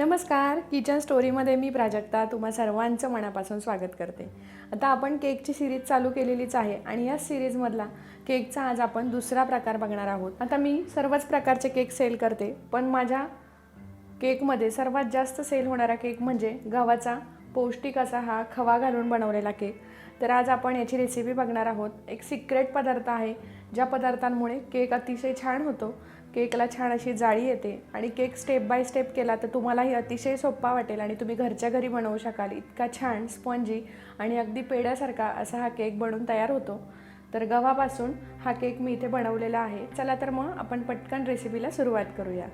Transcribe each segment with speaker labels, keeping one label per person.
Speaker 1: नमस्कार. किचन स्टोरीमध्ये मी प्राजक्ता तुम्हा सर्वांचं मनापासून स्वागत करते. आता आपण केकची सिरीज चालू केलेलीच आहे आणि या सिरीजमधला केकचा आज आपण दुसरा प्रकार बघणार आहोत. आता मी सर्वच प्रकारचे केक सेल करते पण माझ्या केकमध्ये सर्वात जास्त सेल होणारा केक म्हणजे गव्हाचा पौष्टिक असा हा खवा घालून बनवलेला केक. तर आज आपण याची रेसिपी बघणार आहोत. एक सिक्रेट पदार्थ आहे ज्या पदार्थांमुळे केक अतिशय छान होतो. केकला छान अशी जाळी येते आणि केक स्टेप बाय स्टेप केला तर तुम्हालाही अतिशय सोपा वाटेल आणि तुम्ही घरच्या घरी बनवू शकाल. इतका छान स्पंजी आणि अगदी पेड्यासारखा असा हा केक बनून तयार होतो. तर गव्हापासून हा केक मी इथे बनवलेला आहे. चला तर मग आपण पटकन रेसिपीला सुरुवात करूया.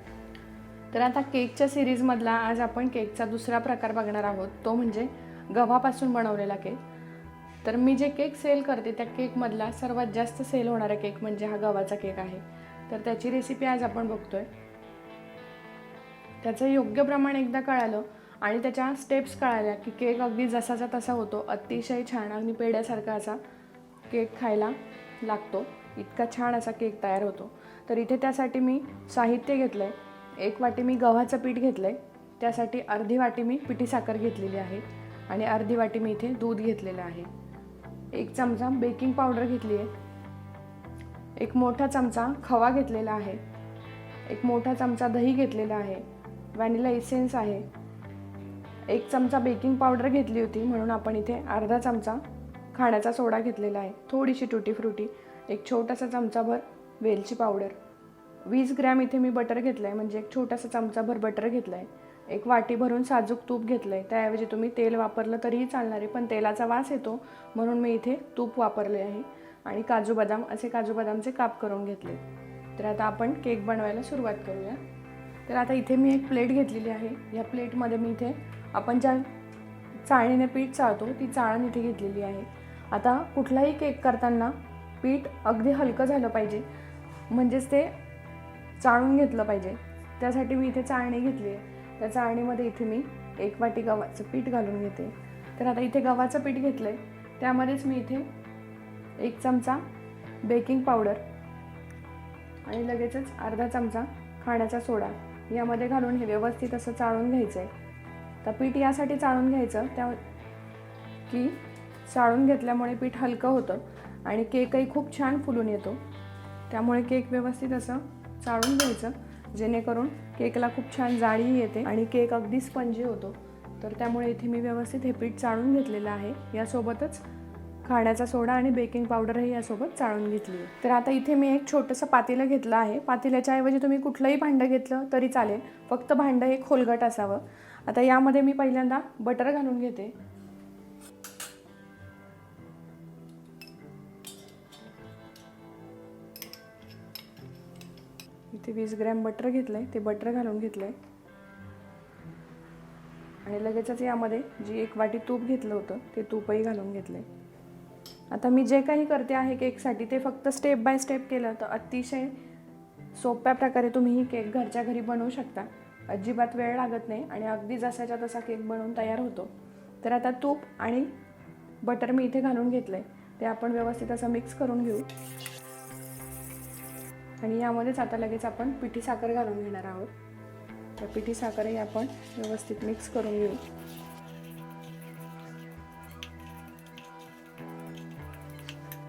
Speaker 1: तर आता केकच्या सिरीजमधला आज आपण केकचा दुसरा प्रकार बघणार आहोत. तो म्हणजे गव्हापासून बनवलेला केक. तर मी जे केक सेल करते त्या केकमधला सर्वात जास्त सेल होणारा केक म्हणजे हा गव्हाचा केक आहे. तर त्याची रेसिपी आज आपण बघतोय. त्याचं योग्य प्रमाण एकदा कळालं आणि त्याच्या स्टेप्स कळाल्या की केक अगदी जसाचा तसा होतो अतिशय छान आणि पेड्यासारखा असा केक खायला लागतो. इतका छान असा केक तयार होतो. तर इथे त्यासाठी मी साहित्य घेतलं आहे एक वाटी मी गव्हाचं पीठ घेतलं आहे त्यासाठी अर्धी वाटी मी पिठी साखर घेतलेली आहे आणि अर्धी वाटी मी इथे दूध घेतलेलं आहे. एक चमचा बेकिंग पावडर घेतली आहे एक मोठा चमचा खवा घेतलेला आहे. एक मोठा चमचा दही घेतलेला आहे. व्हॅनिला इसेन्स आहे. एक चमचा बेकिंग पावडर घेतली होती म्हणून आपण इथे अर्धा चमचा खाण्याचा सोडा घेतलेला आहे. थोडीशी टुटी फ्रुटी एक छोटासा चमचाभर वेलची पावडर. वीस ग्रॅम इथे मी बटर घेतलं आहे म्हणजे एक छोटासा चमचाभर बटर घेतलं आहे एक वाटी भरून साजूक तूप घेतलं आहे त्याऐवजी तुम्ही तेल वापरलं तरीही चालणार आहे पण तेलाचा वास येतो म्हणून मी इथे तूप वापरले आहे. आणि काजू बदाम असे काजू बदामचे काप करून घेतले. तर आता आपण केक बनवायला सुरुवात करूया. तर आता इथे मी एक प्लेट घेतलेली आहे. या प्लेटमध्ये मी इथे आपण ज्या चाळणीने पीठ चाळतो ती चाळण इथे घेतलेली आहे. आता कुठलाही केक करताना पीठ अगदी हलकं झालं पाहिजे. म्हणजेच ते चाळून घेतलं पाहिजे. त्यासाठी मी इथे चाळणी घेतली आहे. त्या चाळणीमध्ये इथे मी एक वाटी गव्हाचं पीठ घालून घेते. तर आता इथे गव्हाचं पीठ घेतलं आहे त्यामध्येच मी इथे एक चमचा बेकिंग पावडर आणि लगेचच अर्धा चमचा खाण्याचा सोडा यामध्ये घालून हे व्यवस्थित असं चाळून घ्यायचं आहे तर पीठ यासाठी चाळून घ्यायचं. त्या की चाळून घेतल्यामुळे पीठ हलकं होतं आणि केकही खूप छान फुलून येतो. त्यामुळे केक व्यवस्थित असं चाळून घ्यायचं. जेणेकरून केकला खूप छान जाळी येते आणि केक अगदी स्पंजी होतो. तर त्यामुळे इथे मी व्यवस्थित हे पीठ चाळून घेतलेलं आहे. यासोबतच खाण्याचा सोडा आणि बेकिंग पावडरही यासोबत चाळून घेतली तर आता इथे मी एक छोटंसं पातेलं घेतलं आहे. पातेल्याच्या ऐवजी तुम्ही कुठलंही भांडं घेतलं तरी चालेल. फक्त भांडं हे खोलगट असावं. आता यामध्ये मी पहिल्यांदा बटर घालून घेते. ते वीस ग्रॅम बटर घेतलं आहे ते बटर घालून घेतलं आहे आणि लगेचच यामध्ये जी एक वाटी तूप घेतलं होतं ते तूपही घालून घेतलं आहे आता मी जे काही करते आहे केकसाठी ते फक्त स्टेप बाय स्टेप केलं तर अतिशय सोप्या प्रकारे तुम्ही ही केक घरच्या घरी बनवू शकता. अजिबात वेळ लागत नाही आणि अगदी जसाच्या तसा केक बनवून तयार होतो. तर आता तूप आणि बटर मी इथे घालून घेतलं आहे ते आपण व्यवस्थित असं मिक्स करून घेऊ. आणि यामध्येच आता लगेच आपण पिठी साखर घालून घेणार आहोत. तर पिठी साखरही आपण व्यवस्थित मिक्स करून घेऊ.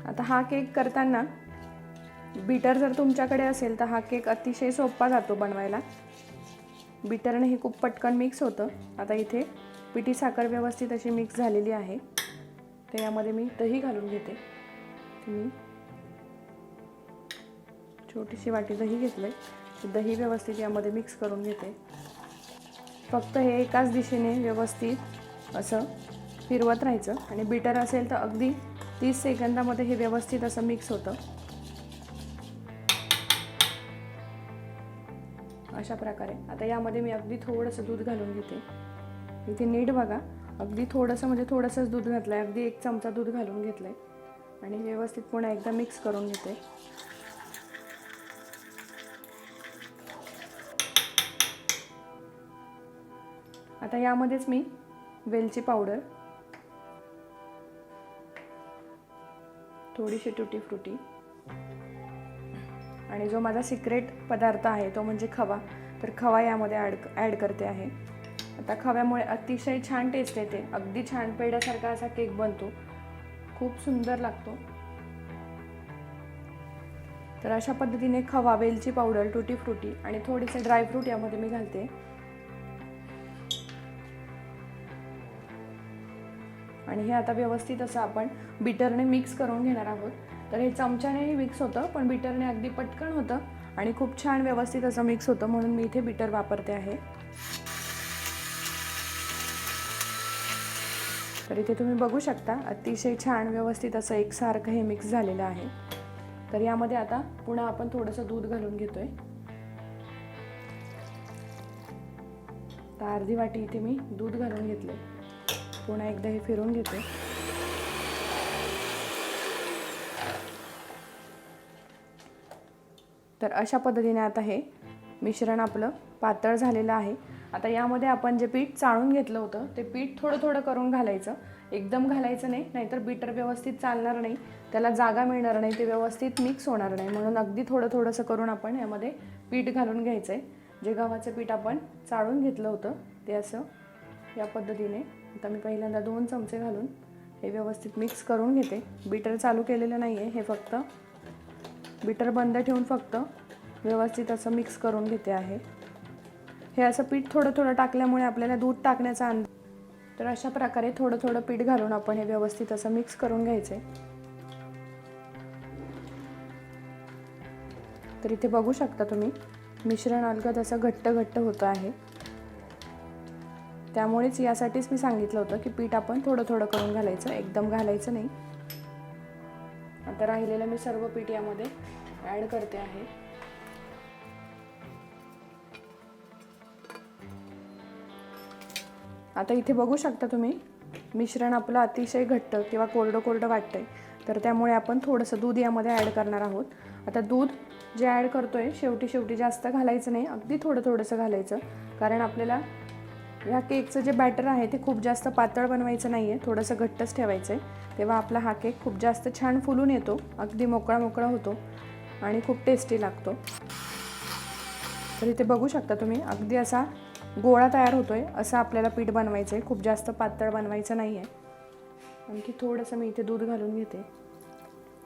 Speaker 1: आता हा केक करताना बीटर जर तुमच्याकडे असेल तर हा केक अतिशय सोपा जातो बनवायला. बीटरने हे खूप पटकन मिक्स होतं. आता इथे पिठी साखर व्यवस्थित अशी मिक्स झालेली आहे. तर यामध्ये मी दही घालून घेते. तुम्ही छोटीशी वाटी दही घेतलं आहे दही व्यवस्थित यामध्ये मिक्स करून घेते. फक्त हे एकाच दिशेने व्यवस्थित असं फिरवत राहायचं. आणि बीटर असेल तर अगदी तीस सेकंदामध्ये हे व्यवस्थित असं मिक्स होतं. अशा प्रकारे. आता यामध्ये मी अगदी थोडंसं दूध घालून घेते. इथे नीट बघा. अगदी थोडंसं म्हणजे थोडंसंच दूध घातलं आहे अगदी एक चमचा दूध घालून घेतलं आहे आणि व्यवस्थित पुन्हा एकदा मिक्स करून घेते. आता यामध्येच मी वेलची पावडर थोडीशी तुटी फ्रुटी आणि जो माझा सिक्रेट पदार्थ आहे तो म्हणजे खवा. तर खवा यामध्ये ॲड ॲड करते आहे. आता खव्यामुळे अतिशय छान टेस्ट येते. अगदी छान पेड्यासारखा असा केक बनतो. खूप सुंदर लागतो. तर अशा पद्धतीने खवा वेलची पावडर टुटी फ्रुटी आणि थोडेसे ड्रायफ्रूट यामध्ये मी घालते. आणि हे आता व्यवस्थित असं आपण बिटरने मिक्स करून घेणार आहोत. तर हे चमच्यानेही मिक्स होतं पण बिटरने अगदी पटकन होतं आणि खूप छान व्यवस्थित असं मिक्स होतं म्हणून मी इथे बिटर वापरते आहे. तर इथे तुम्ही बघू शकता अतिशय छान व्यवस्थित असं एकसारखं हे मिक्स झालेलं आहे. तर यामध्ये आता पुन्हा आपण थोडंसं दूध घालून घेतोय. तर अर्धी वाटी इथे मी दूध घालून घेतले पुन्हा एकदा हे फिरून घेते. तर अशा पद्धतीने आता हे मिश्रण आपलं पातळ झालेलं आहे. आता यामध्ये आपण जे पीठ चाळून घेतलं होतं ते पीठ थोडं थोडं करून घालायचं. एकदम घालायचं नाही नाहीतर बीटर व्यवस्थित चालणार नाही. त्याला जागा मिळणार नाही ते व्यवस्थित मिक्स होणार नाही. म्हणून अगदी थोडं थोडंसं करून आपण यामध्ये पीठ घालून घ्यायचं आहे जे गव्हाचं पीठ आपण चाळून घेतलं होतं ते असं या पद्धतीने आता मी पहिल्यांदा दोन चमचे घालून हे व्यवस्थित मिक्स करून घेते. बीटर चालू केलेलं नाही आहे हे फक्त बीटर बंद ठेवून फक्त व्यवस्थित असं मिक्स करून घेते आहे. हे असं पीठ थोडं थोडं टाकल्यामुळे आपल्याला दूध टाकण्याचा अंदाज तर अशा प्रकारे थोडं थोडं पीठ घालून आपण हे व्यवस्थित असं मिक्स करून घ्यायचं. तर इथे बघू शकता तुम्ही मिश्रण अलगद असं घट्ट घट्ट होतं आहे. त्यामुळेच यासाठीच मी सांगितलं होतं की पीठ आपण थोडं थोडं करून घालायचं एकदम घालायचं नाही. आता राहिलेलं मी सर्व पीठ यामध्ये ॲड करते आहे. आता इथे बघू शकता तुम्ही मिश्रण आपलं अतिशय घट्ट किंवा कोरडं कोरडं वाटतंय. तर त्यामुळे आपण थोडंसं दूध यामध्ये ॲड करणार आहोत. आता दूध जे ॲड करतोय शेवटी शेवटी जास्त घालायचं नाही अगदी थोडं थोडंसं घालायचं. कारण आपल्याला ह्या केकचं जे बॅटर आहे ते खूप जास्त पातळ बनवायचं नाही आहे थोडंसं घट्टच ठेवायचं आहे तेव्हा आपला हा केक खूप जास्त छान फुलून येतो अगदी मोकळा मोकळा होतो आणि खूप टेस्टी लागतो. तर इथे बघू शकता तुम्ही अगदी असा गोळा तयार होतो आहे असं आपल्याला पीठ बनवायचं आहे खूप जास्त पातळ बनवायचं नाही आहे आणखी थोडंसं मी इथे दूध घालून घेते.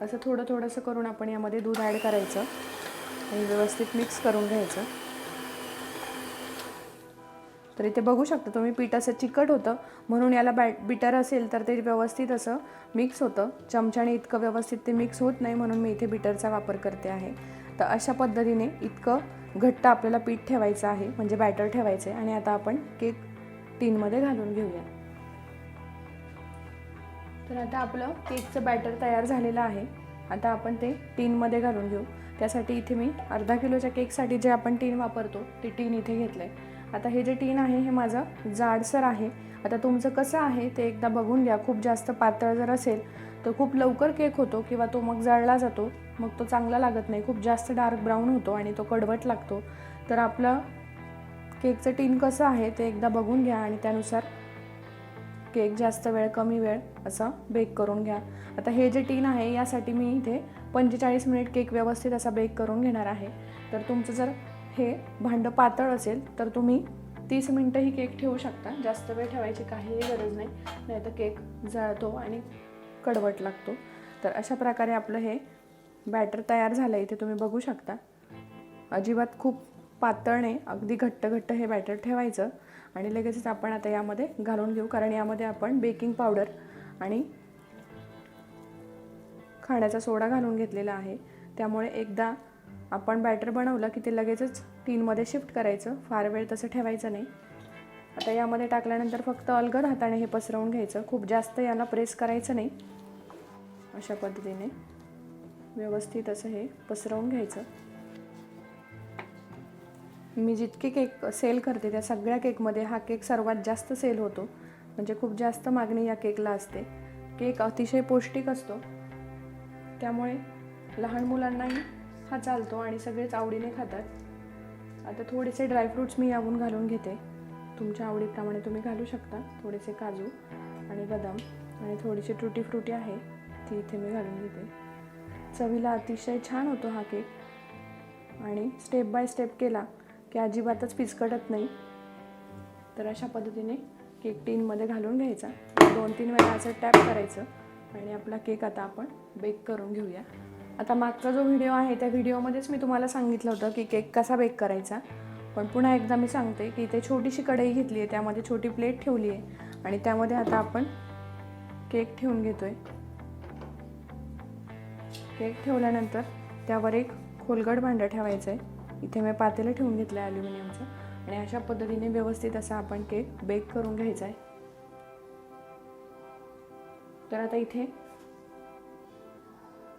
Speaker 1: असं थोडं थोडंसं करून आपण यामध्ये दूध ॲड करायचं आणि व्यवस्थित मिक्स करून घ्यायचं. तर इथे बघू शकता. तुम्ही पीठ असं चिकट होतं म्हणून याला बॅट बिटर असेल तर ते व्यवस्थित असं मिक्स होतं. चमच्याने इतकं व्यवस्थित ते मिक्स होत नाही म्हणून मी इथे बिटरचा वापर करते आहे. तर अशा पद्धतीने इतकं घट्ट आपल्याला पीठ ठेवायचं आहे म्हणजे बॅटर ठेवायचं आहे. आणि आता आपण केक टीनमध्ये घालून घेऊया. तर आता आपलं केकचं बॅटर तयार झालेलं आहे. आता आपण ते टीनमध्ये घालून घेऊ. त्यासाठी इथे मी अर्धा किलोच्या केकसाठी जे आपण टीन वापरतो ते टीन इथे घेतलं आहे आता हे जे टीन आहे हे माझं जाडसर आहे. आता तुमचं कसं आहे ते एकदा बघून घ्या. खूप जास्त पातळ जर असेल तर खूप लवकर केक होतो किंवा तो मग जळला जातो. मग तो चांगला लागत नाही. खूप जास्त डार्क ब्राऊन होतो आणि तो कडवट लागतो. तर आपलं केकचं टीन कसं आहे ते एकदा बघून घ्या आणि त्यानुसार केक जास्त वेळ कमी वेळ असा बेक करून घ्या. आता हे जे टीन आहे यासाठी मी इथे पंचेचाळीस मिनिट केक व्यवस्थित असा बेक करून घेणार आहे. तर तुमचं जर हे भांडं पातळ असेल तर तुम्ही तीस मिनटंही केक ठेवू शकता. जास्त वेळ ठेवायची काहीही गरज नाही. नाही तर केक जळतो आणि कडवट लागतो. तर अशा प्रकारे आपलं हे बॅटर तयार झालं. इथे तुम्ही बघू शकता. अजिबात खूप पातळ नाही. अगदी घट्ट घट्ट हे बॅटर ठेवायचं. आणि लगेचच आपण आता यामध्ये घालून घेऊ. कारण यामध्ये आपण बेकिंग पावडर आणि खाण्याचा सोडा घालून घेतलेला आहे. त्यामुळे एकदा आपण बॅटर बनवलं की ते लगेचच टीनमध्ये शिफ्ट करायचं. फार वेळ तसं ठेवायचं नाही. आता यामध्ये टाकल्यानंतर फक्त अलगद हाताने हे पसरवून घ्यायचं. खूप जास्त याला प्रेस करायचं नाही. अशा पद्धतीने व्यवस्थित असं हे पसरवून घ्यायचं. मी जितके केक सेल करते त्या सगळ्या केकमध्ये हा केक सर्वात जास्त सेल होतो. म्हणजे खूप जास्त मागणी या केकला असते. केक अतिशय पौष्टिक असतो. त्यामुळे लहान मुलांनाही हा चालतो आणि सगळेच आवडीने खातात. आता थोडेसे ड्रायफ्रूट्स मी यावून घालून घेते. तुमच्या आवडीप्रमाणे तुम्ही घालू शकता. थोडेसे काजू आणि बदाम आणि थोडीशी टुटी फ्रुटी आहे ती इथे मी घालून घेते. चवीला अतिशय छान होतो हा केक आणि स्टेप बाय स्टेप केला की अजिबातच पिचकटत नाही. तर तर अशा पद्धतीने केक टीनमध्ये घालून घ्यायचा. दोन तीन वेळा असं टॅप करायचं आणि आपला केक आता आपण बेक करून घेऊया. आता मागचा जो व्हिडिओ आहे त्या व्हिडिओमध्येच मी तुम्हाला सांगितलं होतं की केक कसा बेक करायचा. पण पुन्हा एकदा मी सांगते की इथे छोटीशी कढई घेतली आहे त्यामध्ये छोटी प्लेट ठेवली आहे आणि त्यामध्ये आता आपण केक ठेवून घेतोय. केक ठेवल्यानंतर त्यावर एक खोलगड भांडं ठेवायचं आहे. इथे मी पातेलं ठेवून घेतलं आहे ॲल्युमिनियमचं आणि अशा पद्धतीने व्यवस्थित असा आपण केक बेक करून घ्यायचा आहे. तर आता इथे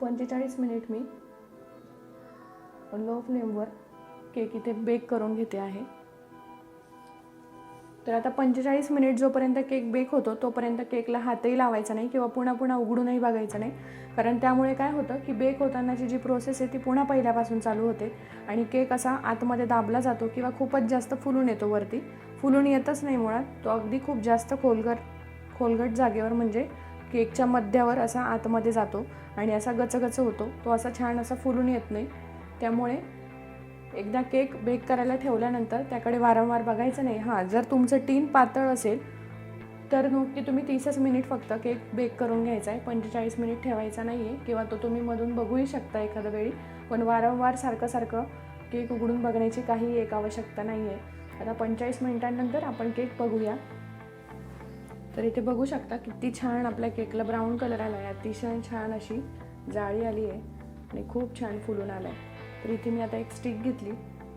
Speaker 1: पंचेचाळीस मिनिट मी लो फ्लेमवर केक इथे बेक करून घेते आहे. तर आता पंचेचाळीस मिनिट जोपर्यंत केक बेक होतो तोपर्यंत केकला हातही लावायचा नाही किंवा पुन्हा पुन्हा उघडूनही बघायचं नाही. कारण त्यामुळे काय होतं की बेक होतानाची जी प्रोसेस आहे ती पुन्हा पहिल्यापासून चालू होते आणि केक असा आतमध्ये दाबला जातो किंवा खूपच जास्त फुलून येतो वरती. फुलून येतच नाही मुळात तो अगदी खूप जास्त खोलगट खोलगट जागेवर म्हणजे केकच्या मध्यावर असा आतमध्ये जातो. आणि असा गचगच होतो. तो असा छान असा फुलून येत नाही. त्यामुळे एकदा केक बेक करायला ठेवल्यानंतर त्याकडे वारंवार बघायचं नाही. हां जर तुमचं टीन पातळ असेल तर नक्की तुम्ही तीसच मिनिट फक्त केक बेक करून घ्यायचा आहे. पंचेचाळीस मिनिट ठेवायचा नाही आहे किंवा तो तुम्ही मधून बघूही शकता एखाद्या वेळी. पण वारंवार सारखं सारखं केक उघडून बघण्याची काही एक आवश्यकता नाही आहे आता पंचेचाळीस मिनिटांनंतर आपण केक बघूया. तर इथे बघू शकता किती छान आपल्या केकला ब्राऊन कलर आला आहे अतिशय छान अशी जाळी आली आहे आणि खूप छान फुलून आला आहे तर इथे मी आता एक स्टिक घेतली.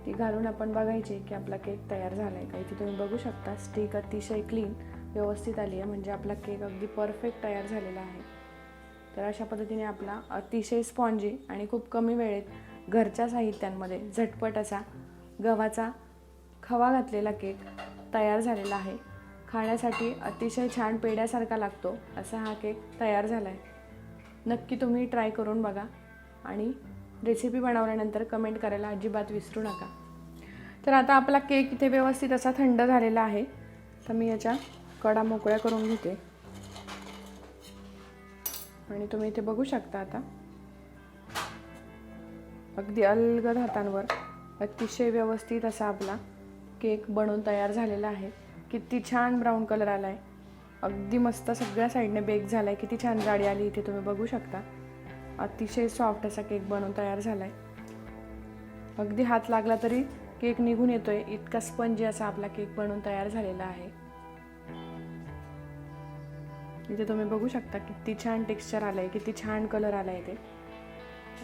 Speaker 1: ती घालून आपण बघायची की आपला केक तयार झाला आहे का. इथे तुम्ही बघू शकता स्टिक अतिशय क्लीन व्यवस्थित आली आहे. म्हणजे आपला केक अगदी परफेक्ट तयार झालेला आहे. तर अशा पद्धतीने आपला अतिशय स्पॉन्जी आणि खूप कमी वेळेत घरच्या साहित्यांमध्ये झटपट असा गव्हाचा खवा घातलेला केक तयार झालेला आहे. खाण्यासाठी अतिशय छान पेड्यासारखा लागतो असा हा केक तयार झाला आहे नक्की तुम्ही ट्राय करून बघा आणि रेसिपी बनवल्यानंतर कमेंट करायला अजिबात विसरू नका. तर आता आपला केक इथे व्यवस्थित असा थंड झालेला आहे. तर मी याच्या कडा मोकळ्या करून घेते. आणि तुम्ही इथे बघू शकता आता. अगदी अलगद हातांवर अतिशय व्यवस्थित असा आपला केक बनवून तयार झालेला आहे. किती छान ब्राऊन कलर आला आहे अगदी मस्त सगळ्या साईडने बेक झाला आहे किती छान जाडी आली इथे तुम्ही बघू शकता. अतिशय सॉफ्ट असा केक बनवून तयार झाला आहे अगदी हात लागला तरी केक निघून येतो आहे इतका स्पंजी असा आपला केक बनवून तयार झालेला आहे. इथे तुम्ही बघू शकता किती छान टेक्स्चर आलं आहे किती छान कलर आला आहे ते.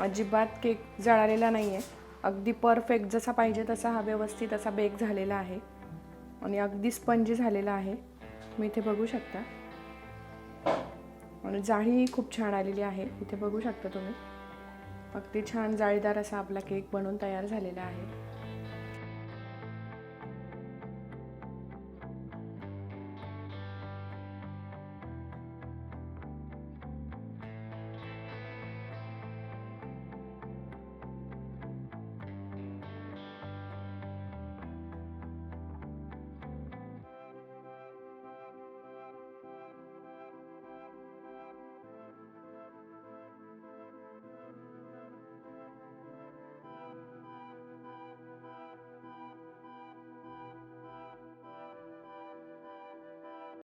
Speaker 1: अजिबात केक जळालेला नाही आहे अगदी परफेक्ट जसा पाहिजे तसा हा व्यवस्थित असा बेक झालेला आहे. आणि अगदी स्पंजी झालेला आहे. तुम्ही इथे बघू शकता. आणि जाळीही खूप छान आलेली आहे. इथे बघू शकता तुम्ही. अगदी छान जाळीदार असा आपला केक बनवून तयार झालेला आहे.